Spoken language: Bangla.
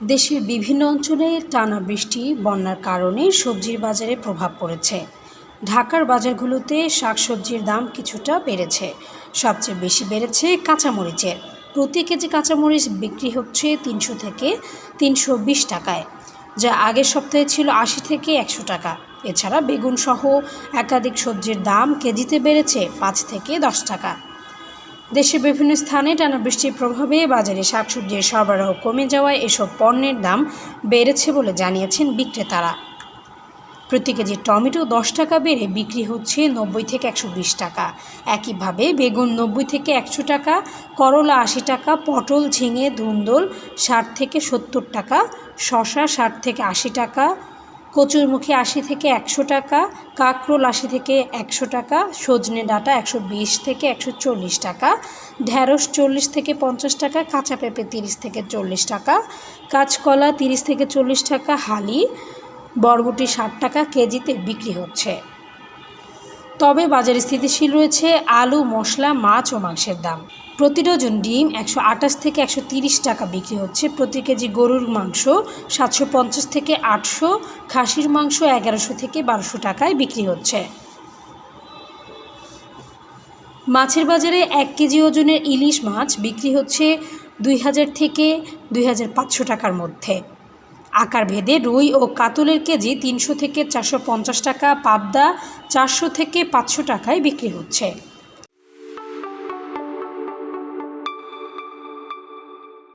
দেশের বিভিন্ন অঞ্চলে টানা বৃষ্টি, বন্যার কারণে সবজির বাজারে প্রভাব পড়েছে। ঢাকার বাজারগুলোতে শাকসবজির দাম কিছুটা বেড়েছে। সবচেয়ে বেশি বেড়েছে কাঁচামরিচের। প্রতি কেজি কাঁচামরিচ বিক্রি হচ্ছে তিনশো থেকে তিনশো বিশ টাকায়, যা আগের সপ্তাহে ছিল আশি থেকে একশো টাকা। এছাড়া বেগুন সহ একাধিক সবজির দাম কেজিতে বেড়েছে পাঁচ থেকে দশ টাকা। দেশের বিভিন্ন স্থানে টানা বৃষ্টির প্রভাবে বাজারে শাকসবজির সরবরাহ কমে যাওয়ায় এসব পণ্যের দাম বেড়েছে বলে জানিয়েছেন বিক্রেতারা। প্রতি কেজি টমেটো দশ টাকা বেড়ে বিক্রি হচ্ছে নব্বই থেকে একশো বিশ টাকা। একইভাবে বেগুন নব্বই থেকে একশো টাকা, করলা আশি টাকা, পটল, ঝিঙে, ধুন্দল ষাট থেকে সত্তর টাকা শশা ষাট থেকে আশি টাকা কচুরমুখী আশি থেকে একশো টাকা, কাঁকরোল আশি থেকে একশো টাকা, সজনে ডাঁটা একশো বিশ থেকে একশো চল্লিশ টাকা ঢ্যাঁড়স চল্লিশ থেকে পঞ্চাশ টাকা, কাঁচা পেঁপে তিরিশ থেকে চল্লিশ টাকা, কাঁচকলা তিরিশ থেকে চল্লিশ টাকা, হালি বরবটি ষাট টাকা কেজিতে বিক্রি হচ্ছে। তবে বাজারে স্থিতিশীল রয়েছে আলু, মশলা, মাছ ও মাংসের দাম। প্রতি ডজন ডিম একশো আঠাশ থেকে একশো তিরিশ টাকা বিক্রি হচ্ছে। প্রতি কেজি গরুর মাংস সাতশো পঞ্চাশ থেকে আটশো, খাসির মাংস এগারোশো থেকে বারোশো টাকায় বিক্রি হচ্ছে। মাছের বাজারে এক কেজি ওজনের ইলিশ মাছ বিক্রি হচ্ছে দুই হাজার থেকে দুই হাজার পাঁচশো টাকার মধ্যে। আকার ভেদে রুই ও কাতলের কেজি তিনশো থেকে চারশো পঞ্চাশ টাকা, পাবদা চারশো থেকে পাঁচশো টাকায় বিক্রি হচ্ছে।